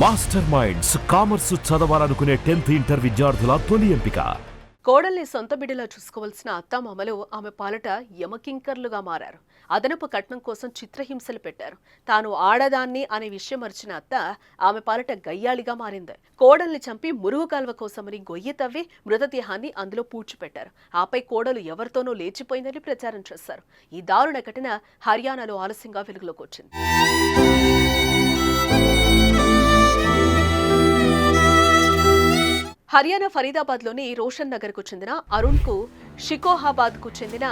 Master minds commerce చదవాలనుకునే tenth inter విద్యార్థుల తొలి ఎంపిక. కోడల్ని సొంత బిడ్డలా చూసుకోవాల్సిన అత్తామామలు ఆమె పాలట యమకింకర్లుగా మారారు. అదనపు కట్నం కోసం చిత్రహింసలు పెట్టారు. తాను ఆడదాన్ని అనే విషయం మరిచిన అత్త ఆమె పాలట గయ్యాళిగా మారింది. కోడల్ని చంపి మురుగు కాల్వ కోసమని గొయ్యి తవ్వి మృతదేహాన్ని అందులో పూడ్చిపెట్టారు. ఆపై కోడలు ఎవరితోనో లేచిపోయిందని ప్రచారం చేశారు. ఈ దారుణ ఘటన హర్యానాలో ఆలస్యంగా వెలుగులోకి వచ్చింది. హర్యానా ఫరీదాబాద్లోని రోషన్ నగర్కు చెందిన అరుణ్కు షికోహాబాద్కు చెందిన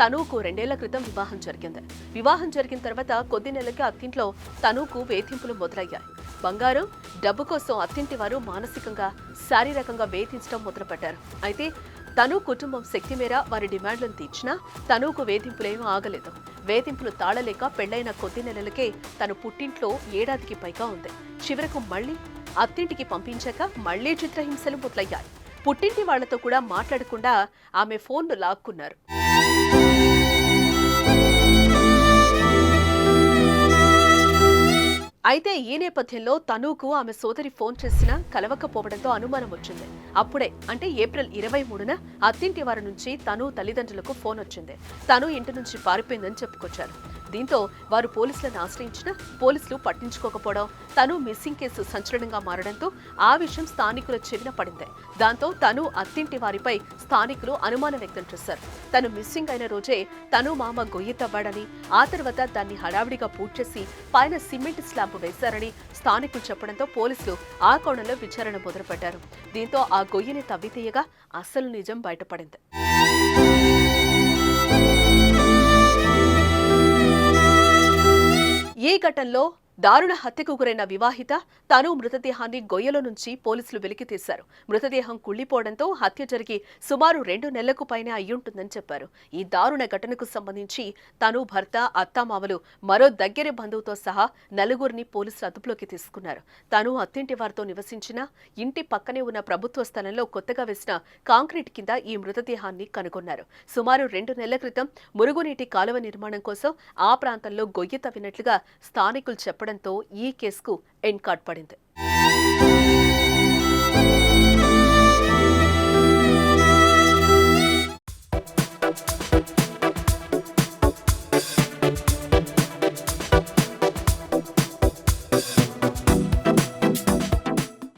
తనూకు రెండేళ్ళ క్రితం వివాహం జరిగింది. వివాహం జరిగిన తర్వాత కొద్ది నెలలకి అత్తింట్లో తనూకు వేధింపులు మొదలయ్యాయి. బంగారం డబ్బు కోసం అత్తింటి వారు మానసికంగా శారీరకంగా వేధించడం మొదలుపెట్టారు. అయితే తను కుటుంబం శక్తి మేర వారి డిమాండ్లను తీర్చినా తనూకు వేధింపులేమీ ఆగలేదు. వేధింపులు తాళలేక పెళ్ళైన కొద్ది నెలలకే తను పుట్టింట్లో ఏడాదికి పైగా ఉంది. చివరకు మళ్ళీ అత్తింటికి పంపించాక మళ్ళీ చిత్రహింసలు మొదలయ్యాయి. పుట్టింటి వాళ్ళతో కూడా మాట్లాడకుండా ఆమె ఫోన్ను లాక్కున్నారు. అయితే ఈ నేపథ్యంలో తనూకు ఆమె సోదరి ఫోన్ చేసినా కలవకపోవడంతో అనుమానం వచ్చింది. అప్పుడే అంటే ఏప్రిల్ ఇరవై మూడున అత్తింటి వారి నుంచి తను తల్లిదండ్రులకు ఫోన్ వచ్చింది. తను ఇంటి నుంచి పారిపోయిందని చెప్పుకొచ్చారు. దీంతో వారు పోలీసులను ఆశ్రయించిన పోలీసులు పట్టించుకోకపోవడం తను మిస్సింగ్ కేసు సంచలనంగా మారడంతో ఆ విషయం స్థానికుల చెవిన పడింది. దాంతో తను అత్తింటి వారిపై స్థానికులు అనుమానం వ్యక్తం చేశారు. తను మిస్సింగ్ అయిన రోజే తను మామ గొయ్యి తవ్వాడని ఆ తర్వాత దాన్ని హడావిడిగా పూడ్చేసి పైన సిమెంట్ స్లాబ్ వేశారని స్థానికులు చెప్పడంతో పోలీసులు ఆ కోణంలో విచారణ మొదలుపెట్టారు. దీంతో ఆ గొయ్యిని తవ్వితీయగా అసలు నిజం బయటపడింది. ఈ ఘటనలో దారుణ హత్యకు గురైన వివాహిత తాను మృతదేహాన్ని గొయ్యలో నుంచి పోలీసులు వెలికితీశారు మృతదేహం కుళ్ళిపోవడంతో హత్య జరిగి సుమారు రెండు నెలలకు పైనే అయ్యుంటుందని చెప్పారు. ఈ దారుణ ఘటనకు సంబంధించి తను భర్త అత్తామామలు మరో దగ్గరి బంధువుతో సహా నలుగురిని పోలీసులు అదుపులోకి తీసుకున్నారు. తాను అత్తింటి వారితో నివసించిన ఇంటి పక్కనే ఉన్న ప్రభుత్వ స్థలంలో కొత్తగా వేసిన కాంక్రీట్ కింద ఈ మృతదేహాన్ని కనుగొన్నారు. సుమారు రెండు నెలల క్రితం మురుగునీటి కాలువ నిర్మాణం కోసం ఆ ప్రాంతంలో గొయ్యి తవ్వినట్లుగా స్థానికులు చెప్పడం చెప్పడంతో ఈ కేసుకు ఎన్కార్డ్ పడింది.